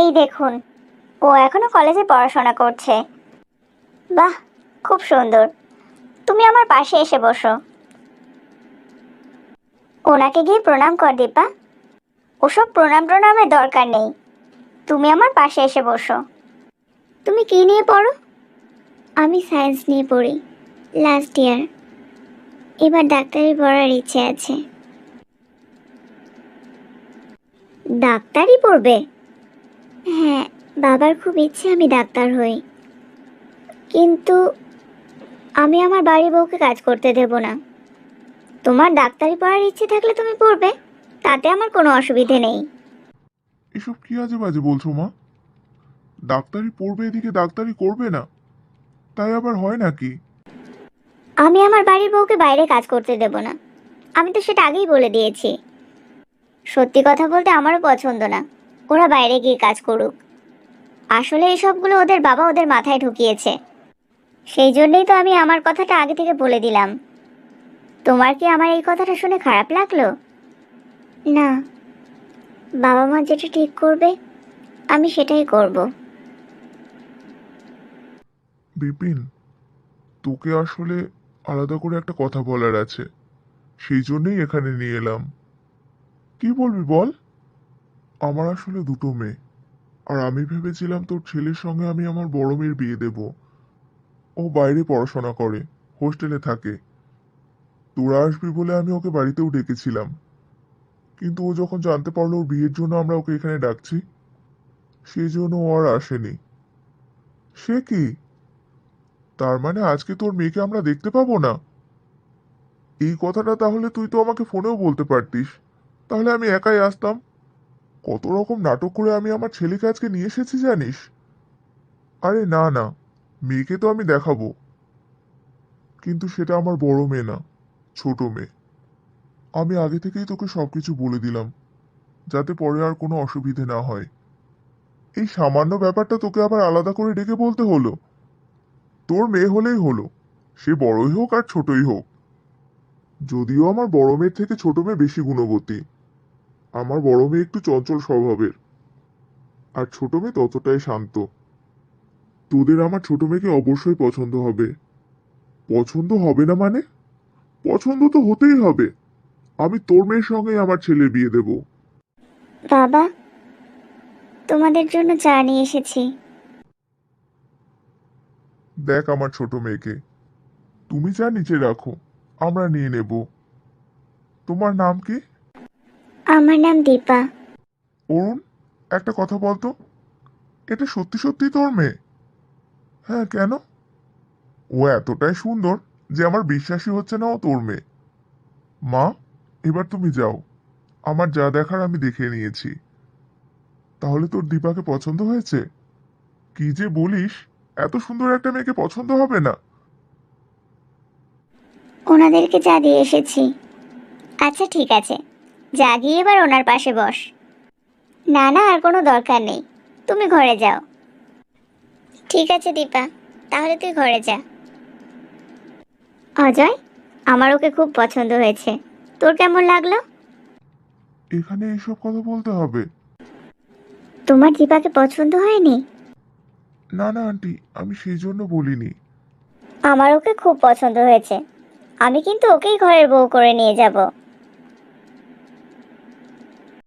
এই দেখুন, ও এখনও কলেজে পড়াশোনা করছে। বাহ, খুব সুন্দর। তুমি আমার পাশে এসে বসো। ওনাকে গিয়ে প্রণাম কর, দীপা। ওসব প্রণাম প্রণামের দরকার নেই। তুমি আমার পাশে এসে বসো। তুমি কি নিয়ে পড়ো? আমি সায়েন্স নিয়ে পড়ি লাস্ট ইয়ার এবার ডাক্তারি পড়ার ইচ্ছে আছে। ডাক্তারি পড়বে? হ্যাঁ বাবার খুব ইচ্ছে আমি ডাক্তার হই। কিন্তু আমি আমার বাড়ির বউকে কাজ করতে দেব না। তোমার ডাক্তারি পড়ার ইচ্ছে থাকলে তুমি পড়বে তাতে আমার কোনো অসুবিধে নেই। এসব কি আজে বাজে বলছো মা? ডাক্তারি পড়বে এদিকে ডাক্তারি করবে না। তাই আবার হয় নাকি? আমি আমার বাড়ির বউকে বাইরে কাজ করতে দেব না। আমি তো সেটা আগেই বলে দিয়েছি। সত্যি কথা বলতে আমারও পছন্দ না। ওরা বাইরে গিয়ে কাজ করুক। আসলে এসবগুলো ওদের বাবা ওদের মাথায় ঢুকিয়েছে। সেই জন্যই তো আমি আমার কথাটা আগে থেকে বলে দিলাম। তোমার কি আমার এই কথাটা শুনে খারাপ লাগল? না। বাবা মা যেটা ঠিক করবে, আমি সেটাই করব। বিপিন, তোকে আসলে আলাদা করে একটা কথা বলার আছে। সেই জন্যই এখানে নিয়ে এলাম। কি বলবি বল? আমার আসলে দুটো মেয়ে। আর আমি ভেবেছিলাম তোর ছেলের সঙ্গে আমি আমার বড় মেয়ের বিয়ে দেব। ও বাইরে পড়াশোনা করে, হোস্টেলে থাকে। তোরা আসবি বলে আমি ওকে বাড়িতেও ডেকেছিলাম। কিন্তু ও যখন জানতে পারল ওর বিয়ের জন্য আমরা ওকে এখানে ডাকছি সেই জন্য ও আর আসেনি। সে কি? তার মানে আজকে তোর মেয়েকে আমরা দেখতে পাবো না? এই কথাটা তাহলে তুই তো আমাকে ফোনেও বলতে পারতিস। তাহলে আমি একাই আসতাম। কত রকম নাটক করে আমি আমার ছেলেকে আজকে নিয়ে এসেছি জানিস? আরে না না, মেয়েকে তো আমি দেখাবো। কিন্তু সেটা আমার বড় মেয়ে না, ছোট মেয়ে। আমি আগে থেকেই তোকে সবকিছু বলে দিলাম, যাতে পরে আর কোনো অসুবিধে না হয়। এই সামান্য ব্যাপারটা তোকে আবার আলাদা করে ডেকে বলতে হলো। তোর মেয়ে হলেই হলো, সে বড়ই হোক আর ছোটই হোক। যদিও আমার বড় মেয়ের থেকে ছোট মেয়ে বেশি গুণবতী। আমার বড় মেয়ে একটু চঞ্চল স্বভাবের। আর ছোট মেয়ে ততটাই শান্ত। তোদের আমার ছোট মেয়েকে অবশ্যই পছন্দ হবে। পছন্দ হবে না মানে? পছন্দ তো হতেই হবে। আমি তোর মেয়ের সঙ্গে আমার ছেলের বিয়ে দেব। বাবা তোমাদের জন্য চা নিয়ে এসেছি। দেখ আমার ছোট মেয়েকে। তুমি চা নিচে রাখো আমরা নিয়ে নেব। তোমার নাম কি? আমার নাম দীপা। অরুণ একটা কথা বলতো? এটা সত্যি সত্যি তোর মেয়ে? হ্যাঁ কেন? ও এতটাই সুন্দর যে আমার বিশ্বাসই হচ্ছে না ও তোর মেয়ে। মা এবার তুমি যাও। আমার যা দেখার আমি দেখে নিয়েছি। তাহলে তোর দীপাকে পছন্দ হয়েছে? কি যে বলিস এত সুন্দর একটা মেয়েকে পছন্দ হবে না। ওনাদেরকে চা দিয়ে এসেছি। আচ্ছা ঠিক আছে। যা গিয়ে এবার ওনার পাশে বস। না না আর কোনো দরকার নেই। তুমি ঘরে যাও। ঠিক আছে দীপা। তাহলে তুই ঘরে যা। অজয় আমার ওকে খুব পছন্দ হয়েছে। তোর কেমন লাগল? এখানে এইসব কথা বলতে হবে। তোমার দীপাকে পছন্দ হয়নি? না না আন্টি আমি সেই জন্য বলিনি। আমার ওকে খুব পছন্দ হয়েছে। আমি কিন্তু ওকেই ঘরের বউ করে নিয়ে যাব।